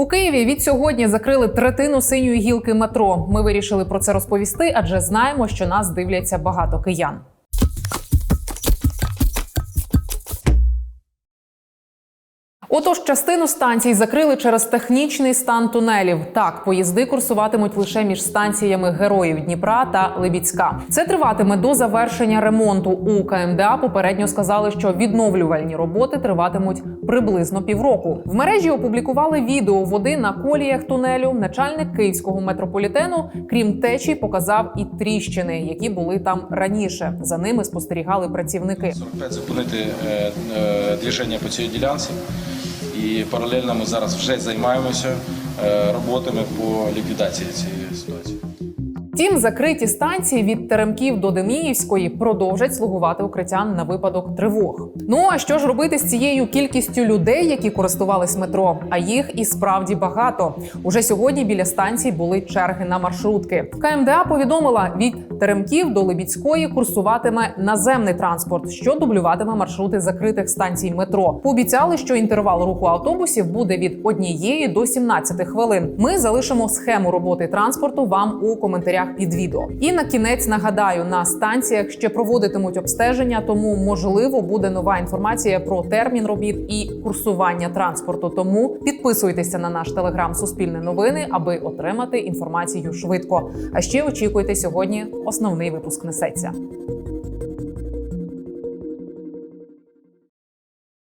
У Києві від сьогодні закрили третину синьої гілки метро. Ми вирішили про це розповісти, адже знаємо, що нас дивляться багато киян. Отож, частину станцій закрили через технічний стан тунелів. Так, поїзди курсуватимуть лише між станціями Героїв Дніпра та Либідська. Це триватиме до завершення ремонту. У КМДА попередньо сказали, що відновлювальні роботи триватимуть приблизно півроку. В мережі опублікували відео води на коліях тунелю. Начальник київського метрополітену, крім течі, показав і тріщини, які були там раніше. За ними спостерігали працівники. 45 зупинити е, е, движення по цій ділянці. І паралельно ми зараз вже займаємося е, роботами по ліквідації цієї ситуації. Втім, закриті станції від Теремків до Деміївської продовжать слугувати укриттям на випадок тривог. Ну а що ж робити з цією кількістю людей, які користувались метро? А їх і справді багато. Уже сьогодні біля станцій були черги на маршрутки. КМДА повідомила, від Теремків до Либідської курсуватиме наземний транспорт, що дублюватиме маршрути закритих станцій метро. Пообіцяли, що інтервал руху автобусів буде від однієї до 17 хвилин. Ми залишимо схему роботи транспорту вам у коментарях під відео. І на кінець нагадаю, на станціях ще проводитимуть обстеження, тому можливо буде нова інформація про термін робіт і курсування транспорту. Тому підписуйтеся на наш телеграм Суспільне новини, аби отримати інформацію швидко. А ще очікуйте сьогодні. Основний випуск несеться.